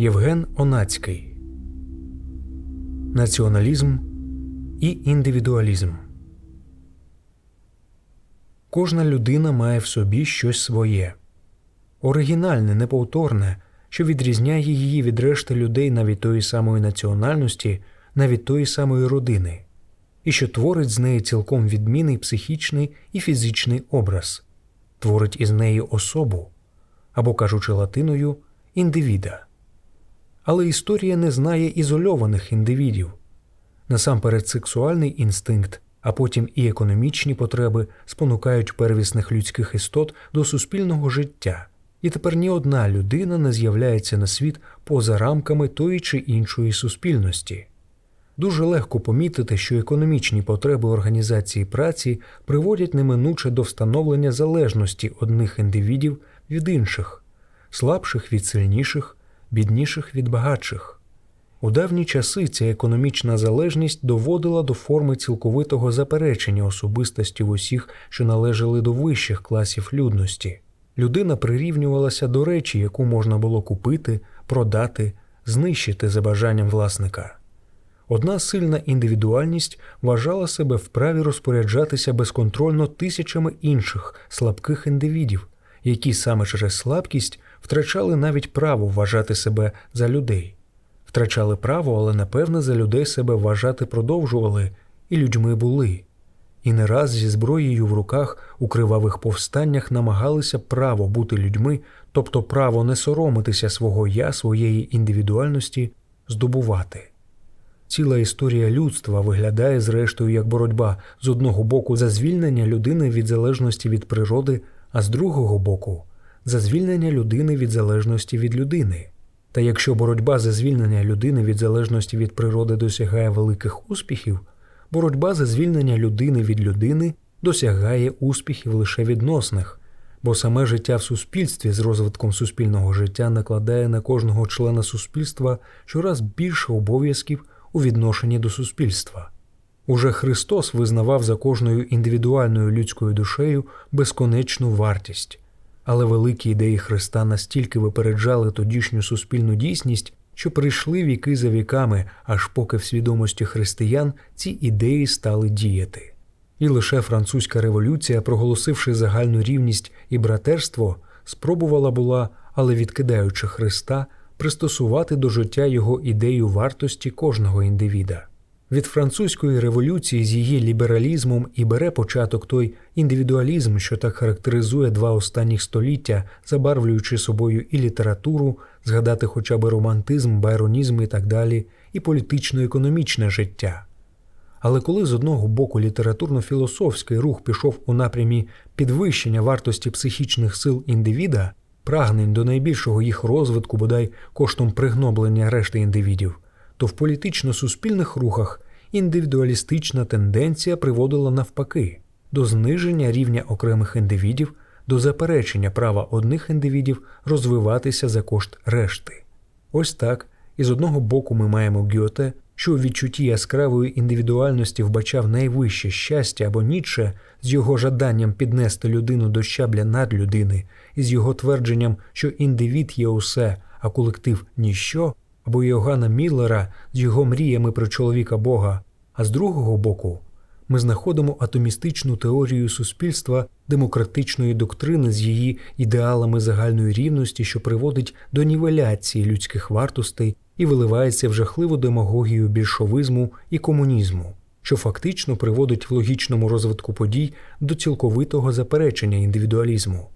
Євген Онацький Націоналізм і індивідуалізм. Кожна людина має в собі щось своє оригінальне, неповторне, що відрізняє її від решти людей навіть тої самої національності, навіть тої самої родини, і що творить з неї цілком відмінний психічний і фізичний образ, творить із неї особу або, кажучи латиною, індивіда. Але історія не знає ізольованих індивідів. Насамперед, сексуальний інстинкт, а потім і економічні потреби спонукають первісних людських істот до суспільного життя, і тепер ні одна людина не з'являється на світ поза рамками тої чи іншої суспільності. Дуже легко помітити, що економічні потреби організації праці приводять неминуче до встановлення залежності одних індивідів від інших, слабших від сильніших, бідніших від багатших. У давні часи ця економічна залежність доводила до форми цілковитого заперечення особистості в усіх, що належали до вищих класів людності. Людина прирівнювалася до речі, яку можна було купити, продати, знищити за бажанням власника. Одна сильна індивідуальність вважала себе вправі розпоряджатися безконтрольно тисячами інших слабких індивідів, які саме через слабкість втрачали навіть право вважати себе за людей втрачали право, але напевне за людей себе вважати продовжували і людьми були. І не раз зі зброєю в руках у кривавих повстаннях намагалися право бути людьми, тобто право не соромитися свого я, своєї індивідуальності, здобувати. Ціла історія людства виглядає, зрештою, як боротьба з одного боку за звільнення людини від залежності від природи, а з другого боку за звільнення людини від залежності від людини. Та якщо боротьба за звільнення людини від залежності від природи досягає великих успіхів, боротьба за звільнення людини від людини досягає успіхів лише відносних, бо саме життя в суспільстві з розвитком суспільного життя накладає на кожного члена суспільства щораз більше обов'язків у відношенні до суспільства. Уже Христос визнавав за кожною індивідуальною людською душею безконечну вартість але великі ідеї Христа настільки випереджали тодішню суспільну дійсність, що прийшли віки за віками, аж поки в свідомості християн ці ідеї стали діяти. І лише французька революція, проголосивши загальну рівність і братерство, спробувала була, але відкидаючи Христа, пристосувати до життя його ідею вартості кожного індивіда. Від французької революції з її лібералізмом і бере початок той індивідуалізм, що так характеризує два останніх століття, забарвлюючи собою і літературу, згадати хоча б романтизм, байронізм і так далі, і політично-економічне життя. Але коли з одного боку літературно-філософський рух пішов у напрямі підвищення вартості психічних сил індивіда, прагнень до найбільшого їх розвитку, бодай коштом пригноблення решти індивідів то в політично-суспільних рухах індивідуалістична тенденція приводила навпаки до зниження рівня окремих індивідів, до заперечення права одних індивідів розвиватися за кошт решти. Ось так, і з одного боку ми маємо Гьоте, що у відчутті яскравої індивідуальності вбачав найвище щастя або Ніцше з його жаданням піднести людину до щабля надлюдини, і з його твердженням, що індивід є усе, а колектив ніщо або Йогана Міллера з його мріями про чоловіка Бога, а з другого боку ми знаходимо атомістичну теорію суспільства демократичної доктрини з її ідеалами загальної рівності, що приводить до нівеляції людських вартостей і виливається в жахливу демагогію більшовизму і комунізму, що фактично приводить в логічному розвитку подій до цілковитого заперечення індивідуалізму.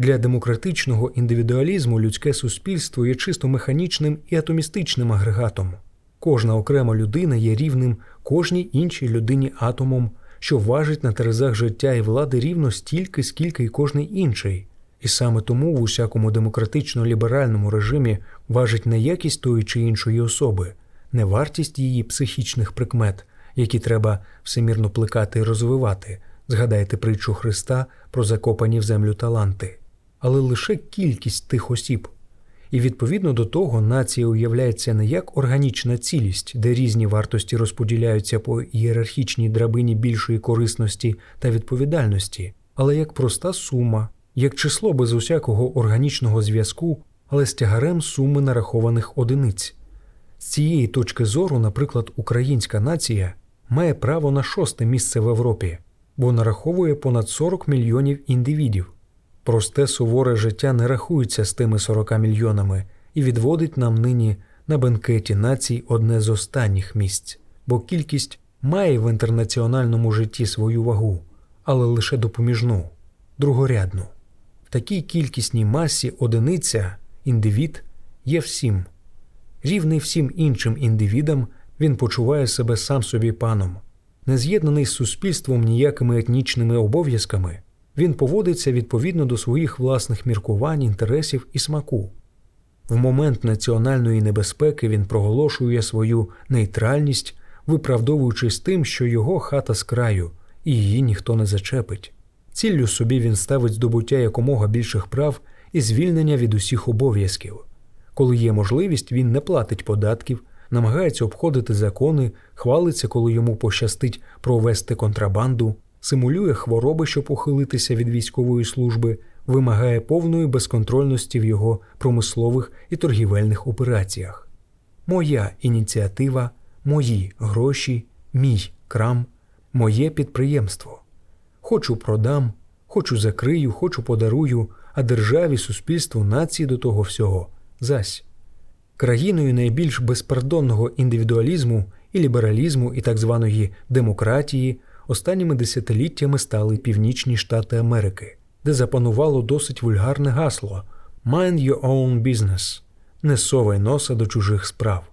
Для демократичного індивідуалізму людське суспільство є чисто механічним і атомістичним агрегатом. Кожна окрема людина є рівним кожній іншій людині атомом, що важить на терезах життя і влади рівно стільки, скільки й кожний інший. І саме тому в усякому демократично-ліберальному режимі важить не якість тої чи іншої особи, не вартість її психічних прикмет, які треба всемірно плекати і розвивати. Згадайте притчу Христа про закопані в землю таланти але лише кількість тих осіб. І відповідно до того нація уявляється не як органічна цілість, де різні вартості розподіляються по ієрархічній драбині більшої корисності та відповідальності, але як проста сума, як число без усякого органічного зв'язку, але з тягарем суми нарахованих одиниць. З цієї точки зору, наприклад, українська нація має право на шосте місце в Європі, бо нараховує понад 40 мільйонів індивідів. Просте суворе життя не рахується з тими 40 мільйонами і відводить нам нині на бенкеті націй одне з останніх місць, бо кількість має в інтернаціональному житті свою вагу, але лише допоміжну, другорядну. В такій кількісній масі одиниця, індивід є всім. Рівний всім іншим індивідам, він почуває себе сам собі паном, не з'єднаний з суспільством ніякими етнічними обов'язками, він поводиться відповідно до своїх власних міркувань, інтересів і смаку. В момент національної небезпеки він проголошує свою нейтральність, виправдовуючись тим, що його хата з краю, і її ніхто не зачепить. Ціллю собі він ставить здобуття якомога більших прав і звільнення від усіх обов'язків. Коли є можливість, він не платить податків, намагається обходити закони, хвалиться, коли йому пощастить провести контрабанду, симулює хвороби, щоб ухилитися від військової служби, вимагає повної безконтрольності в його промислових і торгівельних операціях. Моя ініціатива, мої гроші, мій крам, моє підприємство. Хочу продам, хочу закрию, хочу подарую, а державі, суспільству, нації до того всього зась. Країною найбільш безпардонного індивідуалізму і лібералізму і так званої демократії останніми десятиліттями стали Північні Штати Америки, де запанувало досить вульгарне гасло «Mind your own business» не совай носа до чужих справ.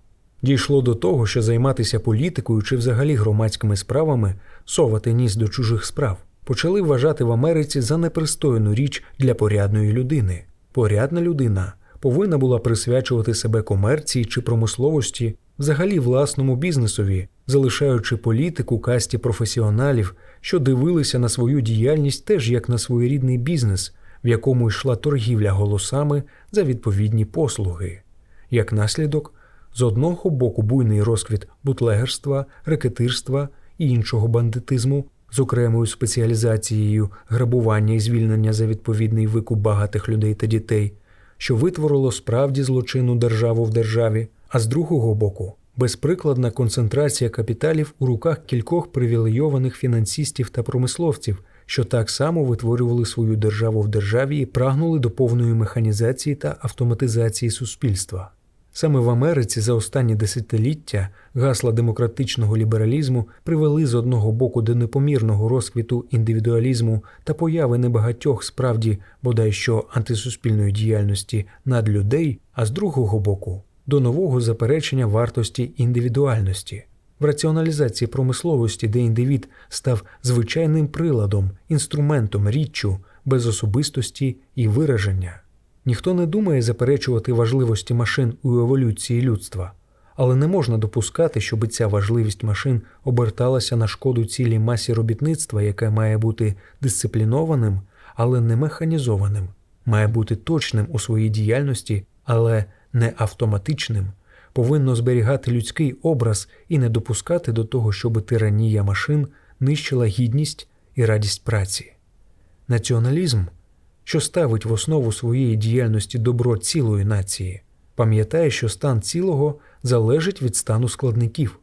Дійшло до того, що займатися політикою чи взагалі громадськими справами, совати ніс до чужих справ, почали вважати в Америці за непристойну річ для порядної людини. Порядна людина повинна була присвячувати себе комерції чи промисловості, взагалі власному бізнесові, залишаючи політику касті професіоналів, що дивилися на свою діяльність теж як на своєрідний бізнес, в якому йшла торгівля голосами за відповідні послуги. Як наслідок, з одного боку буйний розквіт бутлегерства, рекетирства і іншого бандитизму з окремою спеціалізацією грабування і звільнення за відповідний викуп багатих людей та дітей, що витворило справді злочинну державу в державі, а з другого боку безприкладна концентрація капіталів у руках кількох привілейованих фінансистів та промисловців, що так само витворювали свою державу в державі і прагнули до повної механізації та автоматизації суспільства. Саме в Америці за останні десятиліття гасла демократичного лібералізму привели з одного боку до непомірного розквіту індивідуалізму та появи небагатьох справді бодай що антисуспільної діяльності над людей, а з другого боку до нового заперечення вартості індивідуальності. В раціоналізації промисловості, де індивід став звичайним приладом, інструментом, річчю без особистості і вираження. Ніхто не думає заперечувати важливості машин у еволюції людства, але не можна допускати, щоб ця важливість машин оберталася на шкоду цілій масі робітництва, яке має бути дисциплінованим, але не механізованим, має бути точним у своїй діяльності, але не автоматичним, повинно зберігати людський образ і не допускати до того, щоб тиранія машин нищила гідність і радість праці. Націоналізм що ставить в основу своєї діяльності добро цілої нації, пам'ятає, що стан цілого залежить від стану складників,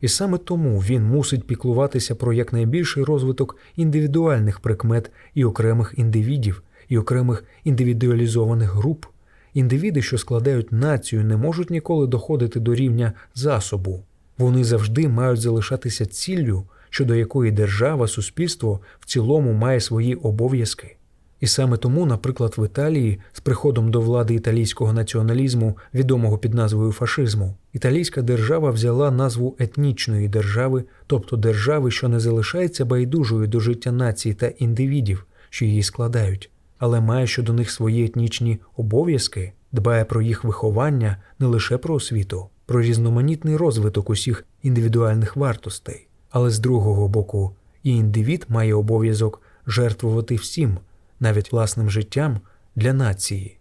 і саме тому він мусить піклуватися про якнайбільший розвиток індивідуальних прикмет і окремих індивідів, і окремих індивідуалізованих груп. Індивіди, що складають націю, не можуть ніколи доходити до рівня засобу. Вони завжди мають залишатися ціллю, щодо якої держава, суспільство в цілому має свої обов'язки. І саме тому, наприклад, в Італії з приходом до влади італійського націоналізму, відомого під назвою фашизму, італійська держава взяла назву етнічної держави, тобто держави, що не залишається байдужою до життя націй та індивідів, що її складають, але має щодо них свої етнічні обов'язки, дбає про їх виховання не лише про освіту, про різноманітний розвиток усіх індивідуальних вартостей, але з другого боку, і індивід має обов'язок жертвувати всім навіть власним життям для нації.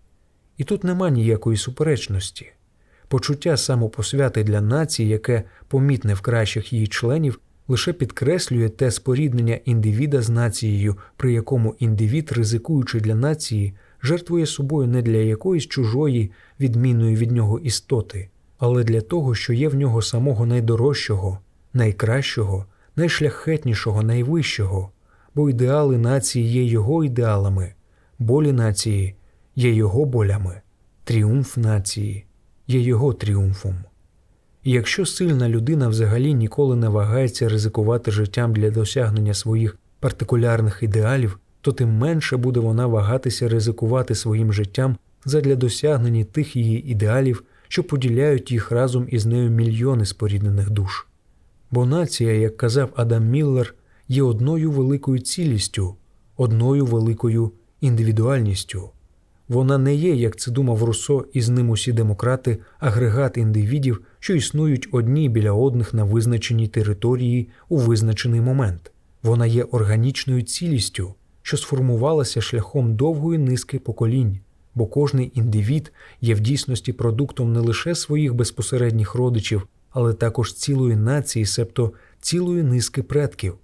І тут нема ніякої суперечності. Почуття самопосвяти для нації, яке помітне в кращих її членів, лише підкреслює те споріднення індивіда з нацією, при якому індивід, ризикуючи для нації, жертвує собою не для якоїсь чужої, відмінної від нього істоти, але для того, що є в нього самого найдорожчого, найкращого, найшляхетнішого, найвищого, бо ідеали нації є його ідеалами, болі нації є його болями, тріумф нації є його тріумфом. Якщо сильна людина взагалі ніколи не вагається ризикувати життям для досягнення своїх партикулярних ідеалів, то тим менше буде вона вагатися ризикувати своїм життям задля досягнення тих її ідеалів, що поділяють їх разом із нею мільйони споріднених душ. Бо нація, як казав Адам Міллер, є одною великою цілістю, одною великою індивідуальністю. Вона не є, як це думав Руссо, і з ним усі демократи, агрегат індивідів, що існують одні біля одних на визначеній території у визначений момент. Вона є органічною цілістю, що сформувалася шляхом довгої низки поколінь, бо кожний індивід є в дійсності продуктом не лише своїх безпосередніх родичів, але також цілої нації, себто цілої низки предків.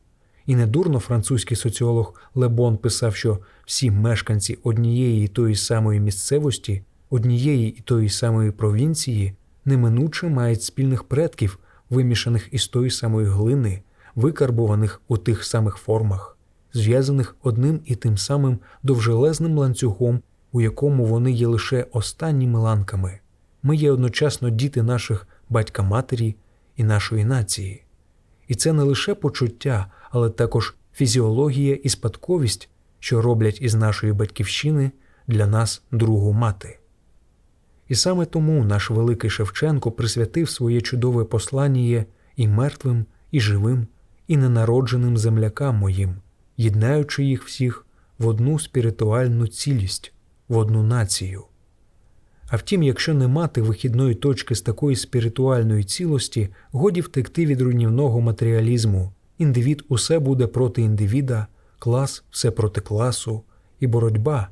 І недурно французький соціолог Лебон писав, що всі мешканці однієї і тої самої місцевості, однієї і тої самої провінції неминуче мають спільних предків, вимішаних із тої самої глини, викарбуваних у тих самих формах, зв'язаних одним і тим самим довжелезним ланцюгом, у якому вони є лише останніми ланками. Ми є одночасно діти наших батька матері і нашої нації. І це не лише почуття, але також фізіологія і спадковість, що роблять із нашої батьківщини для нас другу мати. І саме тому наш великий Шевченко присвятив своє чудове послання і мертвим, і живим, і ненародженим землякам моїм, єднаючи їх всіх в одну спіритуальну цілість, в одну націю. А втім, якщо не мати вихідної точки з такої спіритуальної цілості, годі втекти від руйнівного матеріалізму, індивід усе буде проти індивіда, клас все проти класу, і боротьба,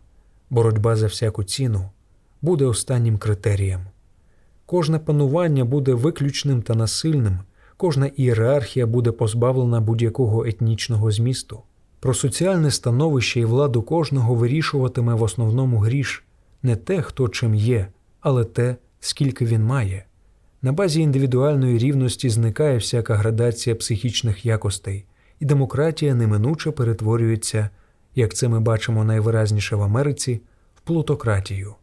боротьба за всяку ціну, буде останнім критерієм. Кожне панування буде виключним та насильним, кожна ієрархія буде позбавлена будь-якого етнічного змісту. Про соціальне становище і владу кожного вирішуватиме в основному гріш не те, хто чим є, але те, скільки він має. На базі індивідуальної рівності зникає всяка градація психічних якостей, і демократія неминуче перетворюється, як це ми бачимо найвиразніше в Америці, в плутократію.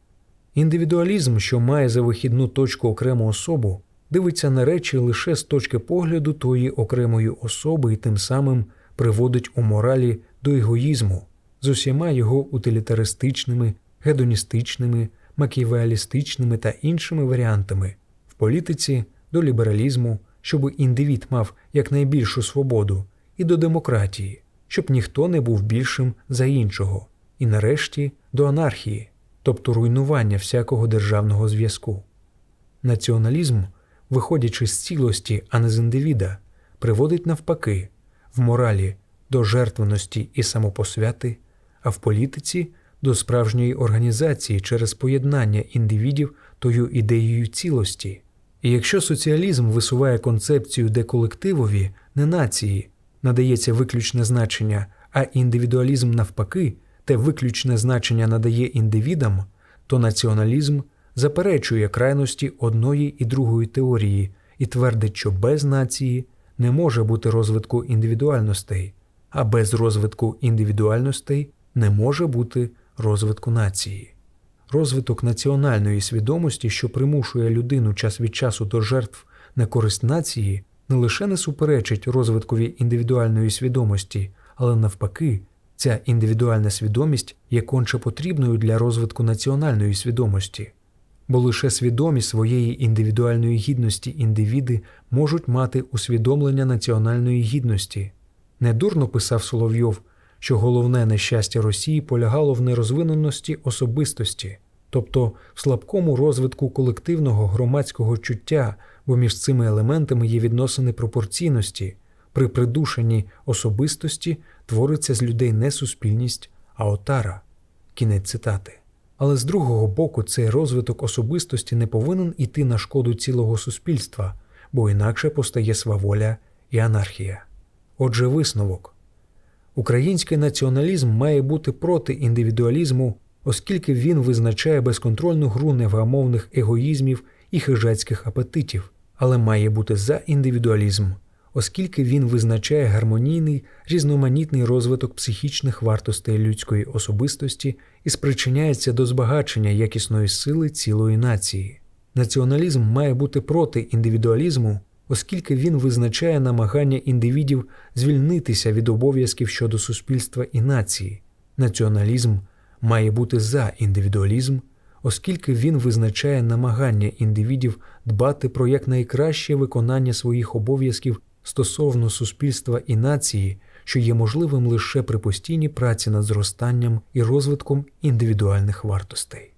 Індивідуалізм, що має за вихідну точку окрему особу, дивиться на речі лише з точки погляду тої окремої особи і тим самим приводить у моралі до егоїзму з усіма його утилітаристичними, гедоністичними, маківеалістичними та іншими варіантами, в політиці до лібералізму, щоб індивід мав якнайбільшу свободу, і до демократії, щоб ніхто не був більшим за іншого, і нарешті до анархії, тобто руйнування всякого державного зв'язку. Націоналізм, виходячи з цілості, а не з індивіда, приводить навпаки в моралі до жертвеності і самопосвяти, а в політиці до справжньої організації через поєднання індивідів тою ідеєю цілості. І якщо соціалізм висуває концепцію, де колективові, не нації, надається виключне значення, а індивідуалізм навпаки, те виключне значення надає індивідам, то націоналізм заперечує крайності одної і другої теорії і твердить, що без нації не може бути розвитку індивідуальностей, а без розвитку індивідуальностей не може бути розвитку нації. Розвиток національної свідомості, що примушує людину час від часу до жертв на користь нації, не лише не суперечить розвиткові індивідуальної свідомості, але навпаки, ця індивідуальна свідомість є конче потрібною для розвитку національної свідомості, бо лише свідомі своєї індивідуальної гідності індивіди можуть мати усвідомлення національної гідності. Недурно писав Соловйов, що головне нещастя Росії полягало в нерозвиненості особистості, тобто в слабкому розвитку колективного громадського чуття, бо між цими елементами є відносини пропорційності. При придушенні особистості твориться з людей не суспільність, а отара. Кінець цитати. Але з другого боку, цей розвиток особистості не повинен іти на шкоду цілого суспільства, бо інакше постає сваволя і анархія. Отже, висновок. Український націоналізм має бути проти індивідуалізму оскільки він визначає безконтрольну гру невгамовних егоїзмів і хижацьких апетитів, але має бути за індивідуалізм, оскільки він визначає гармонійний різноманітний розвиток психічних вартостей людської особистості і спричиняється до збагачення якісної сили цілої нації. Націоналізм має бути проти індивідуалізму, оскільки він визначає намагання індивідів звільнитися від обов'язків щодо суспільства і нації. Націоналізм має бути за індивідуалізм, оскільки він визначає намагання індивідів дбати про якнайкраще виконання своїх обов'язків стосовно суспільства і нації, що є можливим лише при постійній праці над зростанням і розвитком індивідуальних вартостей.